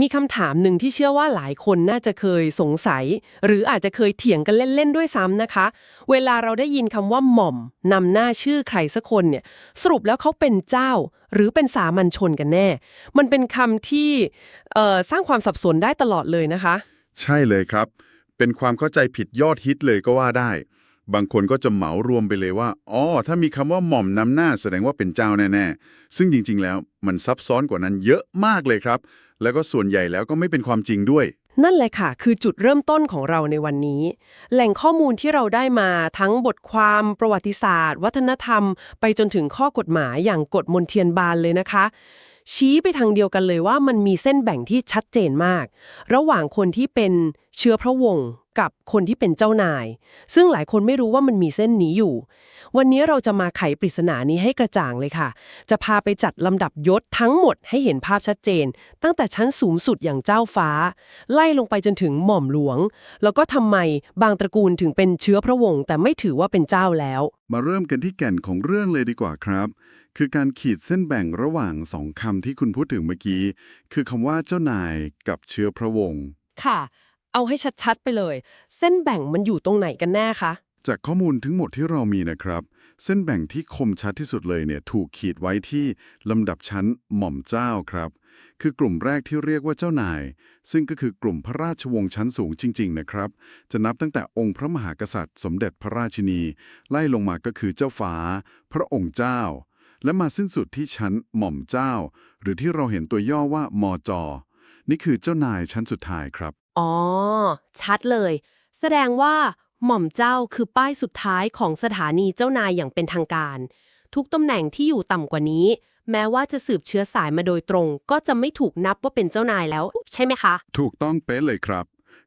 มีคำถามหนึ่งที่เชื่อว่าหลายคนน่าจะเคยสงสัย หรืออาจจะเคยเถียงกันเล่น ๆ ด้วยซ้ำนะคะ เวลาเราได้ยินคำว่าหม่อมนำหน้าชื่อใครสักคนเนี่ยสรุปแล้วเขาเป็นเจ้า หรือเป็นสามัญชนกันแน่ มันเป็นคำที่สร้างความสับสนได้ตลอดเลยนะคะ ใช่เลยครับ เป็นความเข้าใจผิดยอดฮิตเลยก็ว่าได้ บางคนก็จะเหมารวมไปเลยว่าอ๋อถ้ามีคำว่าหม่อมนำหน้าแสดงว่าเป็นเจ้าแน่ๆซึ่งจริงๆแล้วมันซับซ้อนกว่านั้นเยอะมากเลยครับ แล้วก็ส่วนใหญ่แล้วก็ไม่เป็นความจริงด้วย นั่นแหละค่ะ คือจุดเริ่มต้นของเราในวันนี้ แหล่งข้อมูลที่เราได้มาทั้งบทความประวัติศาสตร์ วัฒนธรรม ไปจนถึงข้อกฎหมายอย่างกฎมนเทียนบานเลยนะคะ ชี้ไปทางเดียวกันเลยว่ามันมีเส้นแบ่งที่ชัดเจนมาก ระหว่างคนที่เป็นเชื้อพระวงศ์กับคนที่เป็นเจ้านาย ซึ่งหลายคนไม่รู้ว่ามันมีเส้นนี้อยู่ วันนี้เราจะมาไขปริศนานี้ให้กระจ่างเลยค่ะ จะพาไปจัดลำดับยศทั้งหมดให้เห็นภาพชัดเจน ตั้งแต่ชั้นสูงสุดอย่างเจ้าฟ้า ไล่ลงไปจนถึงหม่อมหลวง แล้วก็ทำไมบางตระกูลถึงเป็นเชื้อพระวงศ์แต่ไม่ถือว่าเป็นเจ้าแล้ว มาเริ่มกันที่แก่นของเรื่องเลยดีกว่าครับ คือการขีดเส้นแบ่งระหว่างสองคำที่คุณพูดถึงเมื่อกี้ คือคำว่าเจ้านายกับเชื้อพระวงศ์ค่ะ เอาให้ชัดๆไปเลย เส้นแบ่งมันอยู่ตรงไหนกันแน่คะจากข้อมูลทั้งหมดที่เรามีนะครับ เส้นแบ่งที่คมชัดที่สุดเลยเนี่ยถูกขีดไว้ที่ลำดับชั้นหม่อมเจ้าครับ คือกลุ่มแรกที่เรียกว่าเจ้านาย ซึ่งก็คือกลุ่มพระราชวงศ์ชั้นสูงจริง ๆ นะครับ จะนับตั้งแต่องค์พระมหากษัตริย์ สมเด็จพระราชินี ไล่ลงมาก็คือเจ้าฟ้า พระองค์เจ้า และมาสิ้นสุดที่ชั้นหม่อมเจ้า หรือที่เราเห็นตัวย่อว่ามจนี่คือเจ้านายชั้นสุดท้ายครับ อ๋อ ชัดเลย แสดงว่าหม่อมเจ้าคือป้ายสุดท้ายของสถานีเจ้านายอย่างเป็นทางการ ทุกตำแหน่งที่อยู่ต่ำกว่านี้ แม้ว่าจะสืบเชื้อสายมาโดยตรง ก็จะไม่ถูกนับว่าเป็นเจ้านายแล้ว ใช่ไหมคะ ถูกต้องเป๊ะเลยครับ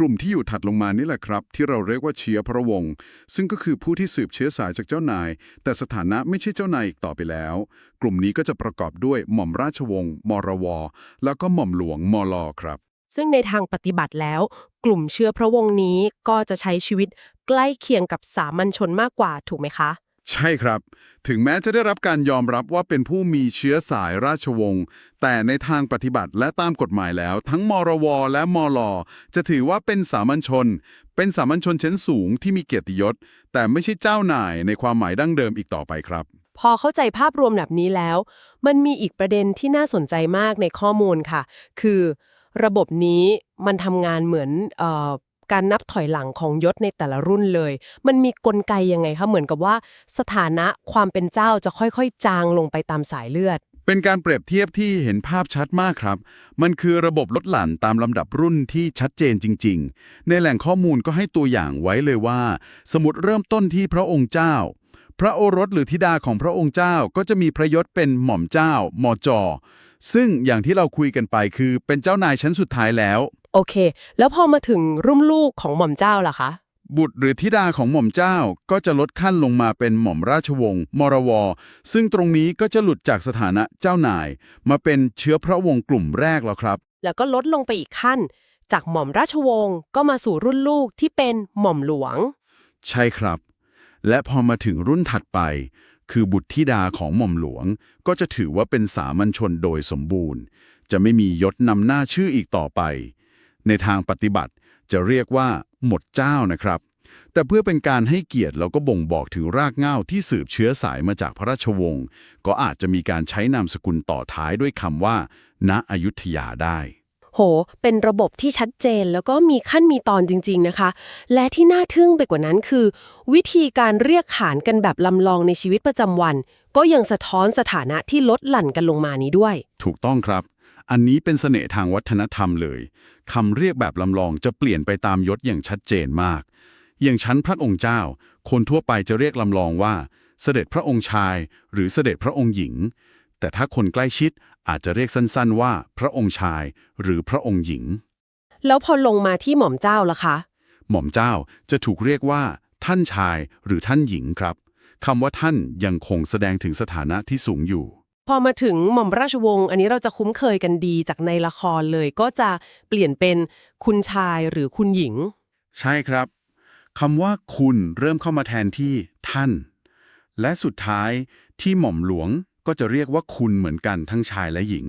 กลุ่มที่อยู่ถัดลงมานี่แหละครับ ที่เราเรียกว่าเชื้อพระวงศ์ซึ่งก็คือผู้ที่สืบเชื้อสายจากเจ้านาย แต่สถานะไม่ใช่เจ้านายอีกต่อไปแล้ว กลุ่มนี้ก็จะประกอบด้วยหม่อมราชวงศ์มรว แล้วก็หม่อมหลวงมลครับ ซึ่งในทางปฏิบัติแล้ว กลุ่มเชื้อพระวงศ์นี้ก็จะใช้ชีวิตใกล้เคียงกับสามัญชนมากกว่าถูกไหมคะ ใช่ครับ ถึงแม้จะได้รับการยอมรับว่าเป็นผู้มีเชื้อสายราชวงศ์ แต่ในทางปฏิบัติและตามกฎหมายแล้ว ทั้งมรว และมลจะถือว่าเป็นสามัญชน เป็นสามัญชนชั้นสูงที่มีเกียรติยศ แต่ไม่ใช่เจ้านายในความหมายดั้งเดิมอีกต่อไปครับ พอเข้าใจภาพรวมแบบนี้แล้ว มันมีอีกประเด็นที่น่าสนใจมากในข้อมูลค่ะ คือ ระบบนี้มันทำงานเหมือนเออ การนับถอยหลังของยศในแต่ละรุ่นเลย มันมีกลไกยังไงคะเหมือนกับว่า สถานะความเป็นเจ้าจะค่อยๆ จางลงไปตามสายเลือด เป็นการเปรียบเทียบที่เห็นภาพชัดมากครับ มันคือระบบลดหลั่นตามลำดับรุ่นที่ชัดเจนจริง ๆ ในแหล่งข้อมูลก็ให้ตัวอย่างไว้เลยว่า สมมติเริ่มต้นที่พระองค์เจ้า พระโอรสหรือธิดาของพระองค์เจ้าก็จะมีพระยศเป็นหม่อมเจ้า มจซึ่งอย่างที่เราคุยกันไปคือเป็นเจ้านายชั้นสุดท้ายแล้ว โอเค แล้วพอมาถึงรุ่มลูกของหม่อมเจ้าล่ะคะ บุตรหรือธิดาของหม่อมเจ้าก็จะลดขั้นลงมาเป็นหม่อมราชวงศ์มรว ซึ่งตรงนี้ก็จะหลุดจากสถานะเจ้านาย มาเป็นเชื้อพระวงศ์กลุ่มแรกแล้วครับ แล้วก็ลดลงไปอีกขั้น จากหม่อมราชวงศ์ก็มาสู่รุ่นลูกที่เป็นหม่อมหลวง ใช่ครับ และพอมาถึงรุ่นถัดไป คือบุตรธิดาของหม่อมหลวง ก็จะถือว่าเป็นสามัญชนโดยสมบูรณ์ จะไม่มียศนำหน้าชื่ออีกต่อไป ในทางปฏิบัติจะเรียกว่าหมดเจ้านะครับ แต่เพื่อเป็นการให้เกียรติเราก็บ่งบอกถึงรากเหง้าที่สืบเชื้อสายมาจากพระราชวงศ์ก็อาจจะมีการใช้นามสกุลต่อท้ายด้วยคำว่า ณอยุธยาได้โห เป็นระบบที่ชัดเจนแล้วก็มีขั้นมีตอนจริง ๆนะคะ และที่น่าทึ่งไปกว่านั้นคือ วิธีการเรียกขานกันแบบลำลองในชีวิตประจำวัน ก็ยังสะท้อนสถานะที่ลดหลั่นกันลงมานี้ด้วย ถูกต้องครับ อันนี้เป็นเสน่ห์ทางวัฒนธรรมเลยคำเรียกแบบลำลองจะเปลี่ยนไปตามยศอย่างชัดเจนมาก อย่างชั้นพระองค์เจ้า คนทั่วไปจะเรียกลำลองว่า เสด็จพระองค์ชาย หรือเสด็จพระองค์หญิง แต่ถ้าคนใกล้ชิดอาจจะเรียกสั้นๆว่า พระองค์ชาย หรือพระองค์หญิง แล้วพอลงมาที่หม่อมเจ้าล่ะคะ หม่อมเจ้าจะถูกเรียกว่า ท่านชาย หรือท่านหญิงครับคำว่าท่านยังคงแสดงถึงสถานะที่สูงอยู่ พอมาถึงหม่อมราชวงศ์อันนี้เราจะคุ้นเคยกันดีจากในละครเลยก็จะเปลี่ยนเป็นคุณชายหรือคุณหญิง ใช่ครับคำว่าคุณเริ่มเข้ามาแทนที่ท่าน และสุดท้ายที่หม่อมหลวงก็จะเรียกว่าคุณเหมือนกันทั้งชายและหญิง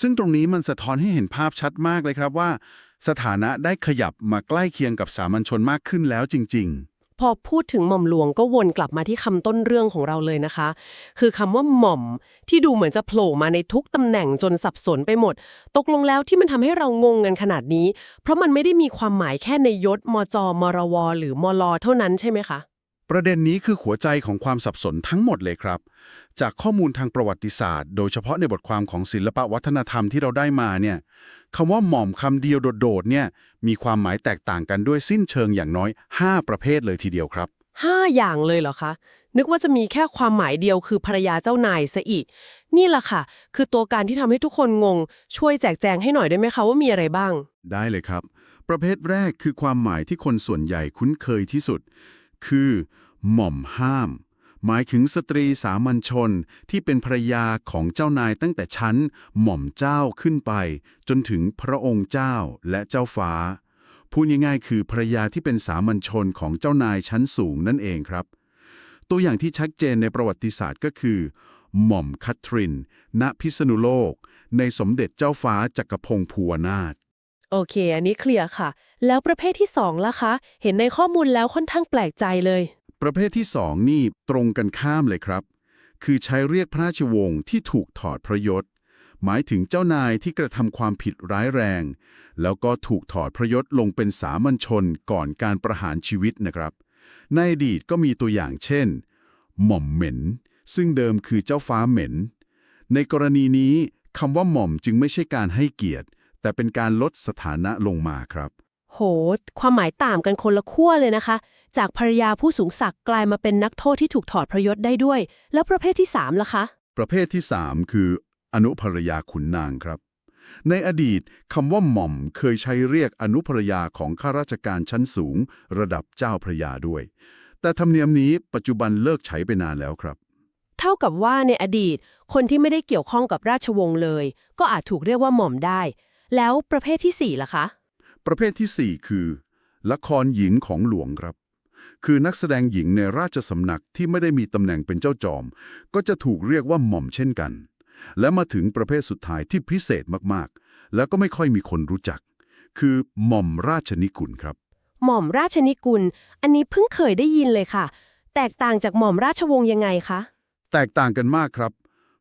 ซึ่งตรงนี้มันสะท้อนให้เห็นภาพชัดมากเลยครับว่า สถานะได้ขยับมาใกล้เคียงกับสามัญชนมากขึ้นแล้วจริง ๆ พอพูดถึงหม่อมหลวงก็วนกลับมาที่คำต้นเรื่องของเราเลยนะคะ คือคำว่าหม่อมที่ดูเหมือนจะโผล่มาในทุกตำแหน่งจนสับสนไปหมด ตกลงแล้วที่มันทำให้เรางงกันขนาดนี้ เพราะมันไม่ได้มีความหมายแค่ในยศมจมรว หรือมลเท่านั้นใช่ไหมคะ ประเด็นนี้คือหัวใจของความสับสนทั้งหมดเลยครับ จากข้อมูลทางประวัติศาสตร์ โดยเฉพาะในบทความของศิลปวัฒนธรรมที่เราได้มาเนี่ยคำว่าหม่อมคำเดียวโดดๆเนี่ยมีความหมายแตกต่างกันด้วยสิ้นเชิงอย่างน้อย 5 ประเภทเลยทีเดียวครับห้าอย่างเลยเหรอคะ นึกว่าจะมีแค่ความหมายเดียวคือภรรยาเจ้านายซะอีก นี่แหละค่ะ คือตัวการที่ทำให้ทุกคนงง ช่วยแจกแจงให้หน่อยได้ไหมคะว่ามีอะไรบ้าง ได้เลยครับ ประเภทแรกคือความหมายที่คนส่วนใหญ่คุ้นเคยที่สุด คือ หม่อมห้าม หมายถึงสตรีสามัญชนที่เป็นภรยาของเจ้านายตั้งแต่ชั้น หม่อมเจ้าขึ้นไป จนถึงพระองค์เจ้าและเจ้าฟ้า พูดง่ายๆคือภรรยาที่เป็นสามัญชนของเจ้านายชั้นสูงนั่นเองครับ ตัวอย่างที่ชัดเจนในประวัติศาสตร์ก็คือ หม่อมคัทริน ณพิษณุโลก ในสมเด็จเจ้าฟ้าจักรพงศ์ภูวนาถ โอเค อันนี้เคลียร์ค่ะ แล้วประเภทที่สองล่ะคะ เห็นในข้อมูลแล้วค่อนข้างแปลกใจเลย ประเภทที่สองนี่ตรงกันข้ามเลยครับ คือใช้เรียกพระราชวงศ์ที่ถูกถอดพระยศ หมายถึงเจ้านายที่กระทำความผิดร้ายแรง แล้วก็ถูกถอดพระยศลงเป็นสามัญชนก่อนการประหารชีวิตนะครับ ในอดีตก็มีตัวอย่างเช่น หม่อมเหม็น ซึ่งเดิมคือเจ้าฟ้าเหม็น ในกรณีนี้คำว่าหม่อมจึงไม่ใช่การให้เกียรติ แต่เป็นการลดสถานะลงมาครับ โห ความหมายต่างกันคนละขั้วเลยนะคะ จากภรรยาผู้สูงศักดิ์กลายมาเป็นนักโทษที่ถูกถอดพระยศได้ด้วย แล้วประเภทที่สามล่ะคะ ประเภทที่ 3 คือ อนุภรรยาขุนนางครับ ในอดีตคำว่าหม่อมเคยใช้เรียกอนุภรรยาของข้าราชการชั้นสูง ระดับเจ้าพระยาด้วย แต่ธรรมเนียมนี้ปัจจุบันเลิกใช้ไปนานแล้วครับเท่ากับว่าในอดีต คนที่ไม่ได้เกี่ยวข้องกับราชวงศ์เลย ก็อาจถูกเรียกว่าหม่อมได้ แล้วประเภทที่สี่ล่ะคะ ประเภททีสี่ 4 คือ ละครหญิงของหลวงครับ คือนักแสดงหญิงในราชสำนักที่ไม่ได้มีตำแหน่งเป็นเจ้าจอม ก็จะถูกเรียกว่าหม่อมเช่นกัน และมาถึงประเภทสุดท้ายที่พิเศษมากๆ แล้วก็ไม่ค่อยมีคนรู้จัก คือหม่อมราชนิกุลครับ หม่อมราชนิกุล อันนี้เพิ่งเคยได้ยินเลยค่ะ แตกต่างจากหม่อมราชวงศ์ยังไงคะแตกต่างกันมากครับ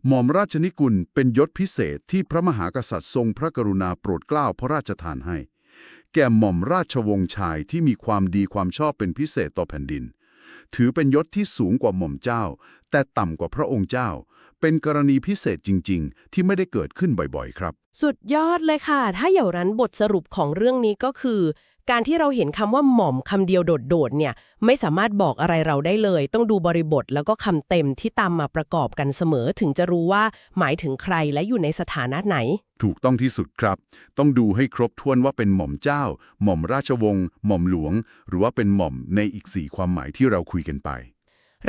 หม่อมราชนิกุลเป็นยศพิเศษที่พระมหากษัตริย์ทรงพระกรุณาโปรดเกล้าพระราชทานให้ แก่หม่อมราชวงศ์ชายที่มีความดีความชอบเป็นพิเศษต่อแผ่นดิน ถือเป็นยศที่สูงกว่าหม่อมเจ้า แต่ต่ำกว่าพระองค์เจ้า เป็นกรณีพิเศษจริง ๆ ที่ไม่ได้เกิดขึ้นบ่อยๆ ครับ สุดยอดเลยค่ะ ถ้าอย่างนั้นบทสรุปของเรื่องนี้ก็คือ การที่เราเห็นคำว่าหม่อมคำเดียวโดดๆเนี่ยไม่สามารถบอกอะไรเราได้เลย ต้องดูบริบทแล้วก็คำเต็มที่ตามมาประกอบกันเสมอถึงจะรู้ว่าหมายถึงใครและอยู่ในสถานะไหน ถูกต้องที่สุดครับ ต้องดูให้ครบถ้วนว่าเป็นหม่อมเจ้า หม่อมราชวงศ์หม่อมหลวง หรือว่าเป็นหม่อมในอีกสี่ความหมายที่เราคุยกันไป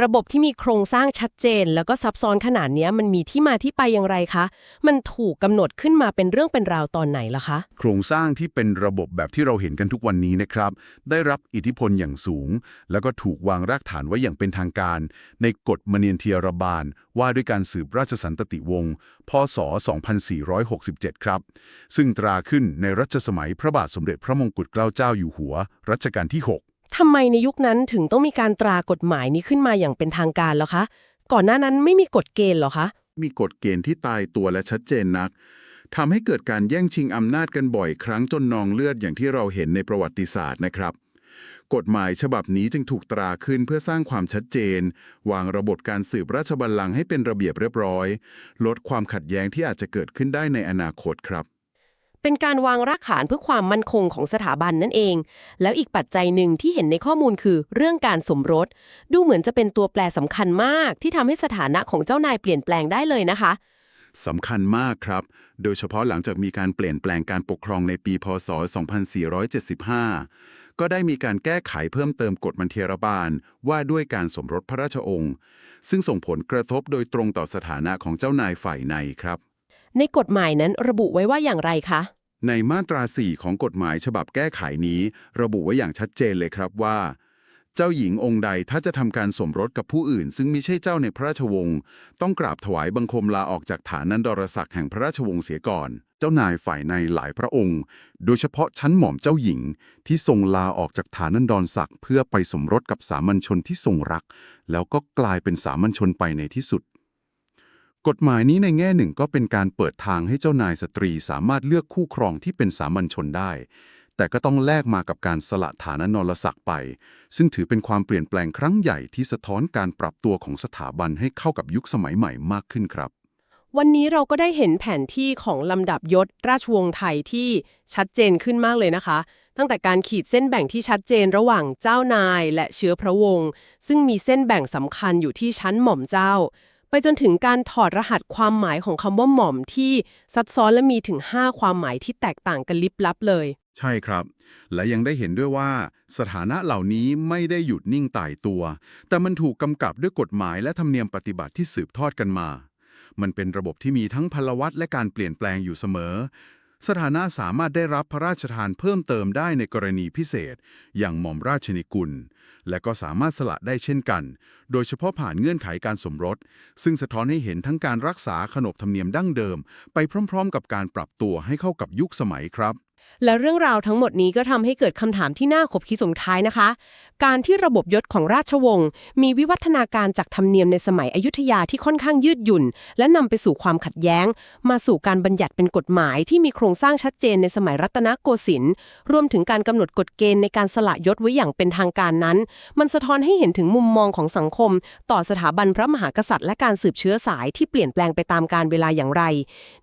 ระบบที่มีโครงสร้างชัดเจน แล้วก็ซับซ้อนขนาดนี้มันมีที่มาที่ไปอย่างไรคะ มันถูกกำหนดขึ้นมาเป็นเรื่องเป็นราวตอนไหนล่ะคะ โครงสร้างที่เป็นระบบแบบที่เราเห็นกันทุกวันนี้นะครับ ได้รับอิทธิพลอย่างสูง แล้วก็ถูกวางรากฐานไว้อย่างเป็นทางการ ในกฎมเนียนเทียรบาล ว่าด้วยการสืบราชสันตติวงศ์พศ 2467 ครับ ซึ่งตราขึ้นในรัชสมัยพระบาทสมเด็จพระมงกุฎเกล้าเจ้าอยู่หัวรัชกาลที่ 6 ทำไมในยุคนั้นถึงต้องมีการตรากฎหมายนี้ขึ้นมาอย่างเป็นทางการแล้วคะ ก่อนหน้านั้นไม่มีกฎเกณฑ์หรอคะ มีกฎเกณฑ์ที่ตายตัวและชัดเจนนักทำให้เกิดการแย่งชิงอำนาจกันบ่อยครั้งจนนองเลือดอย่างที่เราเห็นในประวัติศาสตร์นะครับ กฎหมายฉบับนี้จึงถูกตราขึ้นเพื่อสร้างความชัดเจน วางระบบการสืบราชบัลลังก์ให้เป็นระเบียบเรียบร้อย ลดความขัดแย้งที่อาจจะเกิดขึ้นได้ในอนาคตครับ เป็นการวางรากฐานเพื่อความมั่นคงของสถาบันนั่นเอง แล้วอีกปัจจัยหนึ่งที่เห็นในข้อมูลคือเรื่องการสมรส ดูเหมือนจะเป็นตัวแปรสำคัญมาก ที่ทำให้สถานะของเจ้านายเปลี่ยนแปลงได้เลยนะคะสำคัญมากครับ โดยเฉพาะหลังจากมีการเปลี่ยนแปลงการปกครองในปี พศ 2475 ก็ได้มีการแก้ไขเพิ่มเติมกฎมันเทรบาล ว่าด้วยการสมรสพระราชองค์ ซึ่งส่งผลกระทบโดยตรงต่อสถานะของเจ้านายฝ่ายในครับ ในกฎหมายนั้นระบุไว้ว่าอย่างไรคะ ในมาตรา 4 ของกฎหมายฉบับแก้ไขนี้ ระบุไว้อย่างชัดเจนเลยครับว่า เจ้าหญิงองค์ใดถ้าจะทำการสมรสกับผู้อื่น ซึ่งไม่ใช่เจ้าในพระราชวงศ์ต้องกราบถวายบังคมลาออกจากฐานันดรศักดิ์แห่งพระราชวงศ์เสียก่อน เจ้านายฝ่ายในหลายพระองค์ โดยเฉพาะชั้นหม่อมเจ้าหญิง ที่ทรงลาออกจากฐานันดรศักดิ์เพื่อไปสมรสกับสามัญชนที่ทรงรัก แล้วก็กลายเป็นสามัญชนไปในที่สุด กฎหมายนี้ในแง่หนึ่งก็เป็นการเปิดทางให้เจ้านายสตรีสามารถเลือกคู่ครองที่เป็นสามัญชนได้ แต่ก็ต้องแลกมากับการสละฐานะนรศักดิ์ไป ซึ่งถือเป็นความเปลี่ยนแปลงครั้งใหญ่ที่สะท้อนการปรับตัวของสถาบันให้เข้ากับยุคสมัยใหม่มากขึ้นครับ วันนี้เราก็ได้เห็นแผนที่ของลำดับยศราชวงศ์ไทยที่ชัดเจนขึ้นมากเลยนะคะ ตั้งแต่การขีดเส้นแบ่งที่ชัดเจนระหว่างเจ้านายและเชื้อพระวงศ์ซึ่งมีเส้นแบ่งสำคัญอยู่ที่ชั้นหม่อมเจ้า ไปจนถึงการถอดรหัสความหมายของคำว่าหม่อมที่ซับซ้อนและมีถึง 5 ความหมายที่แตกต่างกันลิบลับเลย ใช่ครับ และยังได้เห็นด้วยว่า สถานะเหล่านี้ไม่ได้หยุดนิ่งตายตัว แต่มันถูกกำกับด้วยกฎหมายและธรรมเนียมปฏิบัติที่สืบทอดกันมา มันเป็นระบบที่มีทั้งพลวัตและการเปลี่ยนแปลงอยู่เสมอ สถานะสามารถได้รับพระราชทานเพิ่มเติมได้ในกรณีพิเศษ อย่างหม่อมราชนิกุล และก็สามารถสละได้เช่นกัน โดยเฉพาะผ่านเงื่อนไขการสมรส ซึ่งสะท้อนให้เห็นทั้งการรักษาขนบธรรมเนียมดั้งเดิม ไปพร้อม ๆ กับการปรับตัวให้เข้ากับยุคสมัยครับ และเรื่องราวทั้งหมดนี้ก็ทำให้เกิดคำถามที่น่าขบคิดสงท้ายนะคะ การที่ระบบยศของราชวงศ์มีวิวัฒนาการจากธรรมเนียมในสมัยอยุธยาที่ค่อนข้างยืดหยุ่น และนำไปสู่ความขัดแย้ง มาสู่การบัญญัติเป็นกฎหมายที่มีโครงสร้างชัดเจนในสมัยรัตนโกสินทร์รวมถึงการกำหนดกฎเกณฑ์ในการสละยศไว้อย่างเป็นทางการนั้นนั้น มันสะท้อนให้เห็นถึงมุมมองของสังคม ต่อสถาบันพระมหากษัตริย์ และการสืบเชื้อสายที่เปลี่ยนแปลงไปตามกาลเวลาอย่างไร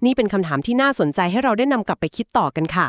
นี่เป็นคำถามที่น่าสนใจให้เราได้นำกลับไปคิดต่อกันค่ะ